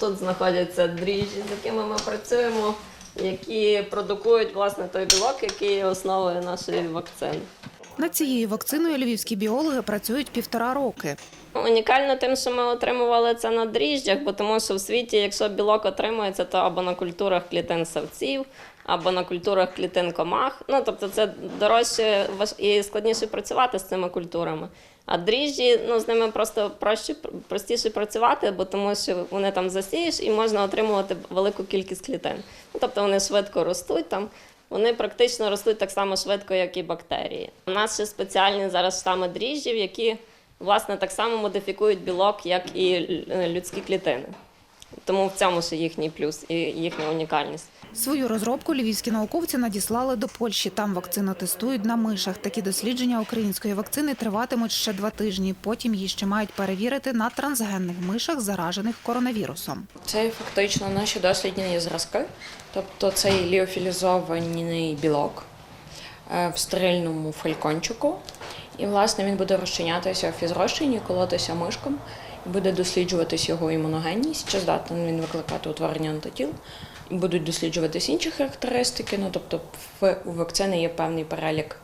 Отут знаходяться дріжджі, з якими ми працюємо, які продукують власне той білок, який є основою нашої вакцини. Над цією вакциною львівські біологи працюють півтора роки. Унікально тим, що ми отримували це на дріжджах, бо тому що в світі, якщо білок отримується, то або на культурах клітин савців, або на культурах клітин комах. Ну тобто це дорожче і складніше працювати з цими культурами. А дріжджі, ну з ними просто проще, простіше працювати, бо тому що вони там засієш і можна отримувати велику кількість клітин. Ну, тобто вони швидко ростуть там. Вони практично ростуть так само швидко, як і бактерії. У нас ще спеціальні зараз штами дріжджів, які власне так само модифікують білок, як і людські клітини. Тому в цьому ще їхній плюс і їхня унікальність. Свою розробку львівські науковці надіслали до Польщі. Там вакцину тестують на мишах. Такі дослідження української вакцини триватимуть ще два тижні. Потім її ще мають перевірити на трансгенних мишах, заражених коронавірусом. Це фактично наші дослідні зразки, тобто цей ліофілізований білок е, в стерильному фалькончику. І, власне, він буде розчинятися в фізрозчині, колотися мишком, і буде досліджуватись його імуногенність, чи здатний він викликати утворення антитіл. Будуть досліджуватись інші характеристики. Ну, тобто, в, у вакцини є певний перелік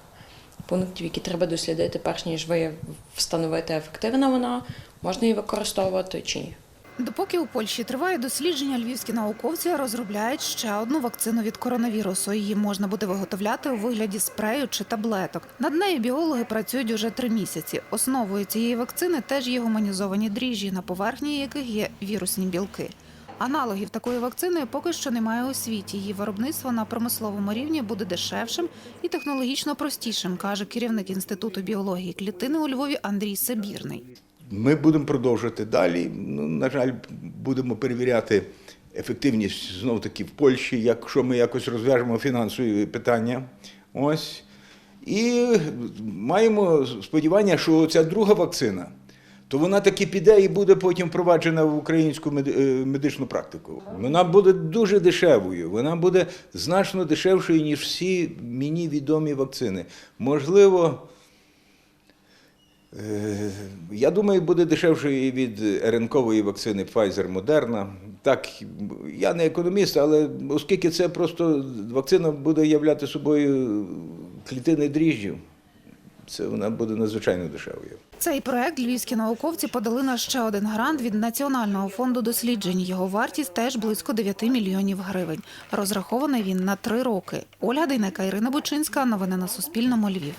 пунктів, які треба дослідити, перш ніж ви встановити, ефективна вона, можна її використовувати чи ні. Допоки у Польщі триває дослідження, львівські науковці розробляють ще одну вакцину від коронавірусу. Її можна буде виготовляти у вигляді спрею чи таблеток. Над нею біологи працюють уже три місяці. Основою цієї вакцини теж є гуманізовані дріжджі, на поверхні яких є вірусні білки. Аналогів такої вакцини поки що немає у світі. Її виробництво на промисловому рівні буде дешевшим і технологічно простішим, каже керівник інституту біології клітини у Львові Андрій Сабірний. Ми будемо продовжувати далі. Ну, на жаль, будемо перевіряти ефективність знов таки в Польщі, якщо ми якось розв'яжемо фінансові питання. Ось. І маємо сподівання, що ця друга вакцина, то вона таки піде і буде потім впроваджена в українську е, медичну практику. Вона буде дуже дешевою, вона буде значно дешевшою, ніж всі мені відомі вакцини. Можливо. Е, Я думаю, буде дешевше і від РНКової вакцини Pfizer Moderna. Так, я не економіст, але оскільки це просто вакцина буде являти собою клітини дріжджів, це вона буде надзвичайно дешевою. Цей проект львівські науковці подали на ще один грант від Національного фонду досліджень. Його вартість теж близько 9 мільйонів гривень. Розрахований він на три роки. Ольга Дейнека, Ірина Бучинська. Новини на Суспільному. Львів.